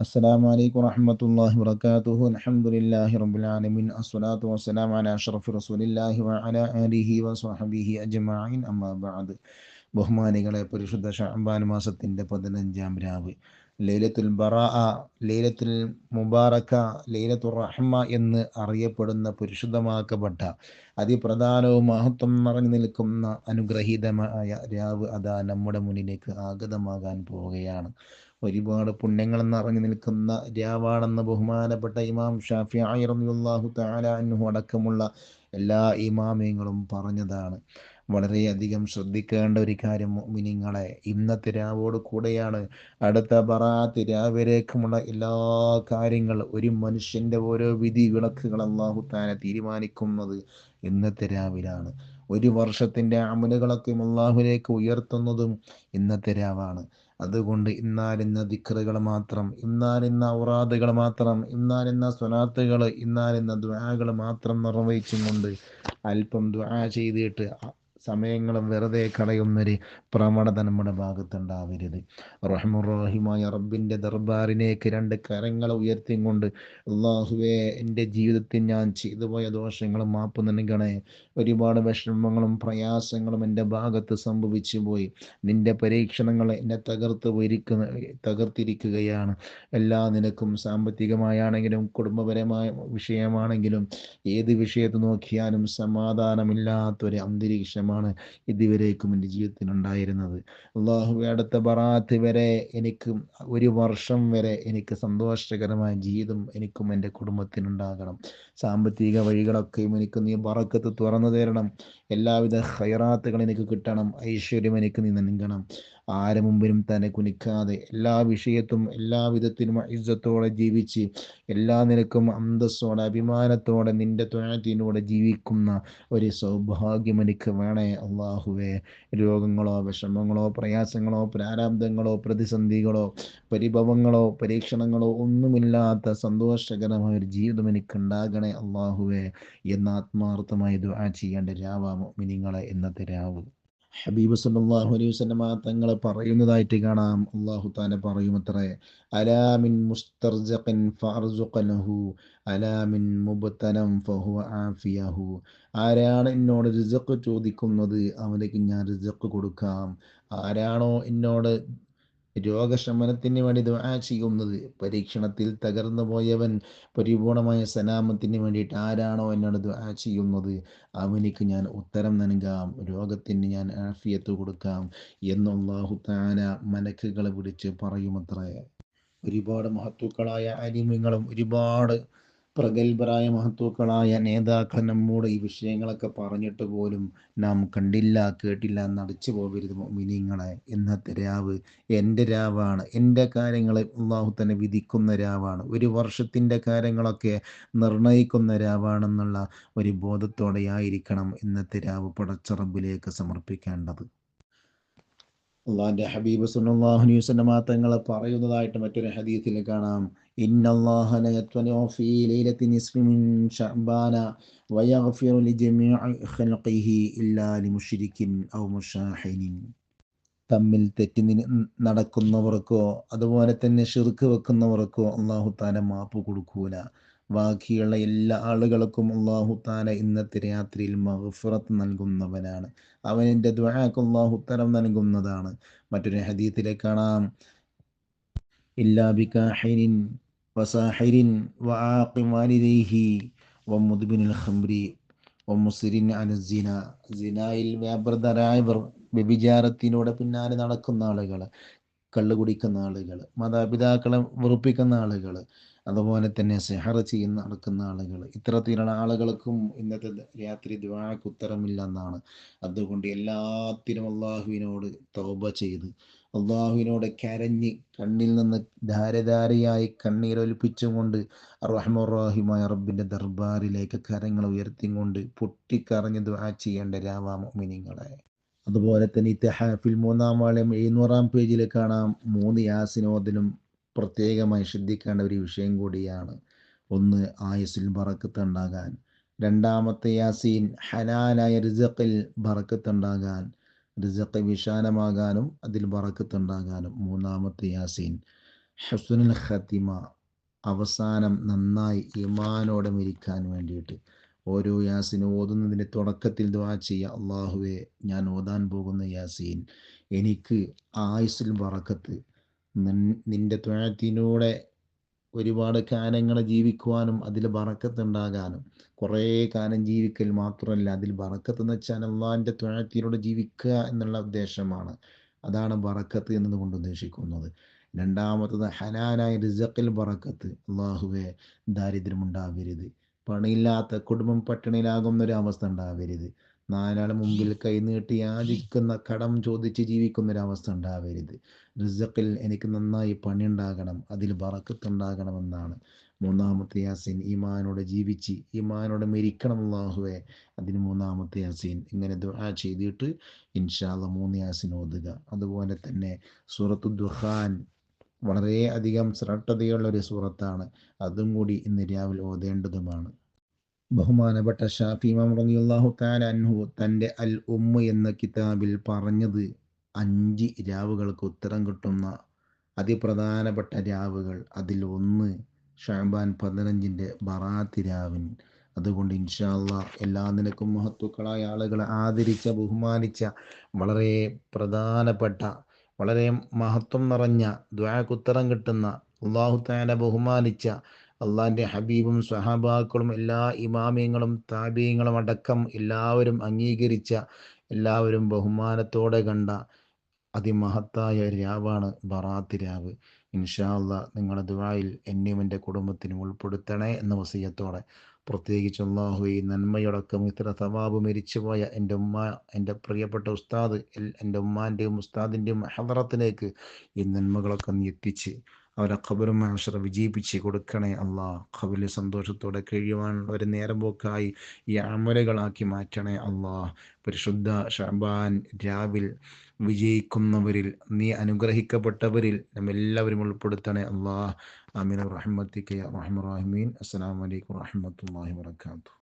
السلام عليكم ورحمة الله وبركاته الحمد لله رب العالمين الصلاة والسلام على أشرف رسول الله وعلى آله وصحبه أجمعين أما بعد ബഹുമാനികളെ പരിശുദ്ധ ഷാബാൻ മാസത്തിൻ്റെ പതിനഞ്ചാം രാവ് ലൈലത്തുൽ ബറാ ലൈലത്തുൽ മുബാറക്ക ലൈലത്തുൽ റഹ്മ എന്ന് അറിയപ്പെടുന്ന പുരുഷുദ്ധമാക്കപ്പെട്ട അതിപ്രധാനവും മഹത്വം നിറഞ്ഞു നിൽക്കുന്ന അനുഗ്രഹീതമായ രാവ് അതാ നമ്മുടെ മുന്നിലേക്ക് ആഗതമാകാൻ പോവുകയാണ്. ഒരുപാട് പുണ്യങ്ങൾ നിറഞ്ഞു നിൽക്കുന്ന രാവാണെന്ന് ബഹുമാനപ്പെട്ട ഇമാം ഷാഫി റളിയല്ലാഹു തആല അൻഹു അടക്കമുള്ള എല്ലാ ഇമാമിയങ്ങളും പറഞ്ഞതാണ്. വളരെയധികം ശ്രദ്ധിക്കേണ്ട ഒരു കാര്യം മിനിങ്ങളെ ഇന്നത്തെ രാവോട് കൂടെയാണ്. അടുത്ത ബറാത്ത് രാവിലേക്കുമുള്ള എല്ലാ കാര്യങ്ങൾ ഒരു മനുഷ്യന്റെ ഓരോ വിധി വിളക്കുകൾ അള്ളാഹു താനെ തീരുമാനിക്കുന്നത് ഇന്നത്തെ രാവിലാണ്. ഒരു വർഷത്തിന്റെ അമലുകളൊക്കെ അള്ളാഹുലേക്ക് ഉയർത്തുന്നതും ഇന്നത്തെ രാവാണ്. അതുകൊണ്ട് ഇന്നാലിന്ന ദിക്കറുകൾ മാത്രം ഇന്നാലിന്ന ഔറാദുകൾ മാത്രം ഇന്നാലിന്ന സ്വനാത്തുകൾ ഇന്നാലിന്ന ദ്വാകൾ മാത്രം നിർവഹിച്ചും കൊണ്ട് അല്പം ദ്വാ ചെയ്തിട്ട് സമയങ്ങളും വെറുതെ കളയുന്നൊരു പ്രവണത നമ്മുടെ ഭാഗത്തുണ്ടാവരുത്. റഹ്മുറാഹിമായ റബ്ബിന്റെ ദർബാറിനേക്ക് രണ്ട് കരങ്ങൾ ഉയർത്തിക്കൊണ്ട് അള്ളാഹുവെ എന്റെ ജീവിതത്തിൽ ഞാൻ ചെയ്തു പോയ ദോഷങ്ങളും മാപ്പ് നൽകണേ. ഒരുപാട് വിഷമങ്ങളും പ്രയാസങ്ങളും എന്റെ ഭാഗത്ത് സംഭവിച്ചു പോയി. നിന്റെ പരീക്ഷണങ്ങൾ എന്നെ തകർത്ത് പോയിരിക്കുന്ന തകർത്തിരിക്കുകയാണ്. എല്ലാ നിനക്കും സാമ്പത്തികമായാണെങ്കിലും കുടുംബപരമായ വിഷയമാണെങ്കിലും ഏത് വിഷയത്തെ നോക്കിയാലും സമാധാനമില്ലാത്തൊരു അന്തരീക്ഷമാണ് ഇതുവരേക്കും എന്റെ ജീവിതത്തിൽ ഉണ്ടായിരുന്നത് അള്ളാഹു അടുത്ത ബറാത്ത് വരെ എനിക്ക് ഒരു വർഷം വരെ എനിക്ക് സന്തോഷകരമായ ജീവിതം എനിക്കും എന്റെ കുടുംബത്തിനുണ്ടാകണം. സാമ്പത്തിക വഴികളൊക്കെയും എനിക്ക് നീ ബറക്കത്ത് തുറന്നു തരണം. എല്ലാവിധ ഹൈറാത്തുകൾ എനിക്ക് കിട്ടണം. ഐശ്വര്യം എനിക്ക് നീ നൽകണം ആരെ മുമ്പിലും തന്നെ കുനിക്കാതെ എല്ലാ വിഷയത്തും എല്ലാ വിധത്തിലും ഇജ്ജത്തോടെ ജീവിച്ച് എല്ലാ നിലക്കും അന്തസ്സോടെ അഭിമാനത്തോടെ നിന്റെ തൊഴത്തിനോടെ ജീവിക്കുന്ന ഒരു സൗഭാഗ്യം എനിക്ക് വേണേ. അള്ളാഹുവേ രോഗങ്ങളോ വിഷമങ്ങളോ പ്രയാസങ്ങളോ പ്രാരാബ്ദങ്ങളോ പ്രതിസന്ധികളോ പരിഭവങ്ങളോ പരീക്ഷണങ്ങളോ ഒന്നുമില്ലാത്ത സന്തോഷകരമായ ഒരു ജീവിതം എനിക്ക് ഉണ്ടാകണേ. അള്ളാഹുവേ എന്ന ആത്മാർത്ഥമായി ദുആ ചെയ്യേണ്ട രാവാമോ മിനിങ്ങളെ ഇന്നത്തെ രാവ്. ഹബീബ് സല്ലല്ലാഹു അലൈഹി വസല്ലമ തങ്ങൾ പറയുന്നതായിട്ട് കാണാം. അള്ളാഹു താല പറയുമത്രേ അലാമിൻ മുസ്തർജഖൻ ഫർസുഖനഹു അലാമിൻ ഫഹുവ ആഫിയഹു. ആരാണ് എന്നോട് റിസക്ക് ചോദിക്കുന്നത്? അവനക്ക് ഞാൻ റിസക്ക് കൊടുക്കാം. ആരാണോ എന്നോട് രോഗശമനത്തിന് വേണ്ടി ദുആ ചെയ്യുന്നത്. പരീക്ഷണത്തിൽ തകർന്നു പോയവൻ പരിപൂർണമായ സലാമത്തിന് വേണ്ടിയിട്ട് ആരാണോ എന്നോട് ദുആ ചെയ്യുന്നത്? അവനിക്ക് ഞാൻ ഉത്തരം നൽകാം. രോഗത്തിന് ഞാൻ ആഫിയത്ത് കൊടുക്കാം എന്ന് അള്ളാഹു താന മലക്കുകളെ വിളിച്ച് പറയുമത്രേ. ഒരുപാട് മഹത്തുക്കളായ അരിമ്യങ്ങളും ഒരുപാട് പ്രഗത്ഭരായ മഹത്വക്കളായ നേതാക്കൾ നമ്മോട് ഈ വിഷയങ്ങളൊക്കെ പറഞ്ഞിട്ട് പോലും നാം കണ്ടില്ല കേട്ടില്ല നടച്ചു പോകരുത് മിനിങ്ങളെ ഇന്നത്തെ രാവ് എന്റെ രാവാണ്. എന്റെ കാര്യങ്ങളെ അള്ളാഹു തന്നെ വിധിക്കുന്ന രാവാണ്. ഒരു വർഷത്തിന്റെ കാര്യങ്ങളൊക്കെ നിർണയിക്കുന്ന രാവാണെന്നുള്ള ഒരു ബോധത്തോടെയായിരിക്കണം ഇന്നത്തെ രാവ് പടച്ചറബിലേക്ക് സമർപ്പിക്കേണ്ടത്. അള്ളാഹിന്റെ ഹബീബ് സുല്ലാഹു അലൈഹി വസല്ലമ തങ്ങളെ പറയുന്നതായിട്ട് മറ്റൊരു ഹദീസിൽ കാണാം. തമ്മിൽ തെറ്റി നടക്കുന്നവർക്കോ അതുപോലെ തന്നെ ഷിർക്ക് വെക്കുന്നവർക്കോ അള്ളാഹു താല മാപ്പ് കൊടുക്കൂല. ബാക്കിയുള്ള എല്ലാ ആളുകൾക്കും അള്ളാഹു താല ഇന്നത്തെ രാത്രിയിൽ മഹഫുറത്ത് നൽകുന്നവനാണ്. അവനെന്റെ ദ്വാക്ക് അള്ളാഹു ഉത്തരം നൽകുന്നതാണ്. മറ്റൊരു ഹദീത്തിലെ കാണാം. ഇല്ലാബിക്കാഹിനിൻ വസാഹിരിൻ വാലിദൈഹി വമുദ്ബിനിൽ വ്യാപൃതരായവർ വ്യഭിചാരത്തിലൂടെ പിന്നാലെ നടക്കുന്ന ആളുകൾ കള്ളു കുടിക്കുന്ന ആളുകൾ മാതാപിതാക്കളെ വെറുപ്പിക്കുന്ന ആളുകൾ അതുപോലെ തന്നെ സെഹർ ചെയ്യുന്ന നടക്കുന്ന ആളുകൾ ഇത്തരത്തിലുള്ള ആളുകൾക്കും ഇന്നത്തെ രാത്രി ദ്വാക്ക് ഉത്തരമില്ലെന്നാണ്. അതുകൊണ്ട് എല്ലാത്തിനും അള്ളാഹുവിനോട് തൗബ ചെയ്ത് അള്ളാഹുവിനോട് കരഞ്ഞ് കണ്ണിൽ നിന്ന് ധാരധാരയായി കണ്ണീരൊലിപ്പിച്ചുകൊണ്ട് റഹ്മുറാഹിമായ റബ്ബിന്റെ ദർബാറിലേക്ക് കരങ്ങൾ ഉയർത്തിക്കൊണ്ട് പൊട്ടിക്കറഞ്ഞ് ദ്വാ ചെയ്യേണ്ട രാവാമിനിങ്ങളെ അതുപോലെ തന്നെ ഇത്തഹാഫിൽ മൂന്നാം വാളയം എഴുന്നൂറാം പേജിൽ കാണാം. മൂന്ന് യാസിനോദനും പ്രത്യേകമായി ശ്രദ്ധിക്കേണ്ട ഒരു വിഷയം കൂടിയാണ്. ഒന്ന് ആയുസിൽ ബറക്കത്തുണ്ടാകാൻ. രണ്ടാമത്തെ യാസീൻ ഹലാലായ റിസക്കിൽ ബറക്കത്തുണ്ടാകാൻ. റിസക്ക് വിശാലമാകാനും അതിൽ ബറക്കത്തുണ്ടാകാനും. മൂന്നാമത്തെ യാസീൻ ഹസുനുൽ ഖത്തിമ അവസാനം നന്നായി ഇമാനോടെ മരിക്കാൻ വേണ്ടിയിട്ട്. ഓരോ യാസിനും ഓതുന്നതിന്റെ തുടക്കത്തിൽ ദ്വാ ചെയ്യുക. അള്ളാഹുവെ ഞാൻ ഓതാൻ പോകുന്ന യാസീൻ എനിക്ക് ആയുസിൽ വറക്കത്ത് നിന്റെ ത്വഴത്തിനൂടെ ഒരുപാട് കാലങ്ങളെ ജീവിക്കുവാനും അതിൽ ബറക്കത്തുണ്ടാകാനും കുറേ കാലം ജീവിക്കൽ മാത്രമല്ല അതിൽ ബറക്കത്ത് എന്ന് വെച്ചാൽ അള്ളാഹിന്റെ ത്വഴത്തിലൂടെ ജീവിക്കുക എന്നുള്ള ഉദ്ദേശമാണ്. അതാണ് ബറക്കത്ത് എന്നതുകൊണ്ട് ഉദ്ദേശിക്കുന്നത്. രണ്ടാമത്തത് ഹനാനായ റിസക്കിൽ ബറക്കത്ത് അള്ളാഹുവെ ദാരിദ്ര്യമുണ്ടാവരുത് പണിയില്ലാത്ത കുടുംബം പട്ടിണിയിലാകുന്ന ഒരു അവസ്ഥ ഉണ്ടാവരുത് നാലാൾ മുമ്പിൽ കൈനീട്ടി യാചിക്കുന്ന കടം ചോദിച്ച് ജീവിക്കുന്ന ഒരു അവസ്ഥ ഉണ്ടാവരുത്. റിസക്കിൽ എനിക്ക് നന്നായി പണി ഉണ്ടാകണം അതിൽ വറക്കത്തുണ്ടാകണമെന്നാണ്. മൂന്നാമത്തെ യാസീൻ ഈമാനോടെ ജീവിച്ച് ഈമാനോടെ മരിക്കണം അള്ളാഹുവെ അതിന് മൂന്നാമത്തെ യാസീൻ ഇങ്ങനെ ദുആ ചെയ്തിട്ട് ഇൻഷാല്ല മൂന്ന് യാസീൻ ഓതുക. അതുപോലെ തന്നെ സൂറത്തു ദുഹാൻ വളരെ അധികം ശ്രദ്ധതയുള്ള ഒരു സൂറത്താണ്. അതും കൂടി ഇന്ന് രാവിലെ ഓതേണ്ടതുമാണ്. ബഹുമാനപ്പെട്ട ഷാഫി ഇമാം റളിയല്ലാഹു തആല അൻഹു തന്റെ അൽ ഉമ്മ എന്ന കിതാബിൽ പറഞ്ഞത് അഞ്ച് രാവുകൾക്ക് ഉത്തരം കിട്ടുന്ന അതിപ്രധാനപ്പെട്ട രാവുകൾ അതിൽ ഒന്ന് ഷാബാൻ പതിനഞ്ചിന്റെ ബറാത്തി രാവിൻ. അതുകൊണ്ട് ഇൻഷാല്ല എല്ലാ നിനക്കും മഹത്വക്കളായ ആളുകളെ ആദരിച്ച ബഹുമാനിച്ച വളരെ പ്രധാനപ്പെട്ട വളരെ മഹത്വം നിറഞ്ഞ ദ്വാക്കുത്തരം കിട്ടുന്ന അള്ളാഹു താല ബഹുമാനിച്ച അള്ളാഹിന്റെ ഹബീബും സഹാബാക്കളും എല്ലാ ഇമാമിയങ്ങളും താബീയങ്ങളും അടക്കം എല്ലാവരും അംഗീകരിച്ച എല്ലാവരും ബഹുമാനത്തോടെ കണ്ട അതിമഹത്തായ രാവാണ് ബറാത്ത് രാവ്. ഇൻഷാ നിങ്ങളെ നിങ്ങളുടെ ദുആയിൽ എന്നെയും എന്റെ കുടുംബത്തിനും ഉൾപ്പെടുത്തണേ എന്ന വസീയത്തോടെ. പ്രത്യേകിച്ച് അള്ളാഹു ഈ നന്മയടക്കം ഇത്ര സവാബ് മരിച്ചുപോയ എന്റെ ഉമ്മ എന്റെ പ്രിയപ്പെട്ട ഉസ്താദ് എന്റെ ഉമ്മാന്റെയും ഉസ്താദിന്റെയും ഹദറത്തിലേക്ക് ഈ നന്മകളൊക്കെ നീ എത്തിച്ച് അവരെ ഖബറും ആശ്ര വിജയിപ്പിച്ച് കൊടുക്കണേ അള്ളാ ഖബറിൽ സന്തോഷത്തോടെ കഴിയുവാൻ ഒരു നേരം പോക്കായി ഈ അമലുകളാക്കി മാറ്റണേ അള്ളാ പരിശുദ്ധ ഷാബാൻ രാവിൽ വിജയിക്കുന്നവരിൽ നീ അനുഗ്രഹിക്കപ്പെട്ടവരിൽ നമ്മെല്ലാവരും ഉൾപ്പെടുത്തണേ അള്ളാഹ് അമീൻ റഹ്മത്തിക്ക് റഹ്മ റഹ്മീൻ. അസ്സാം വലൈക്കും വാഹമത്തല്ലാഹി വാത്തു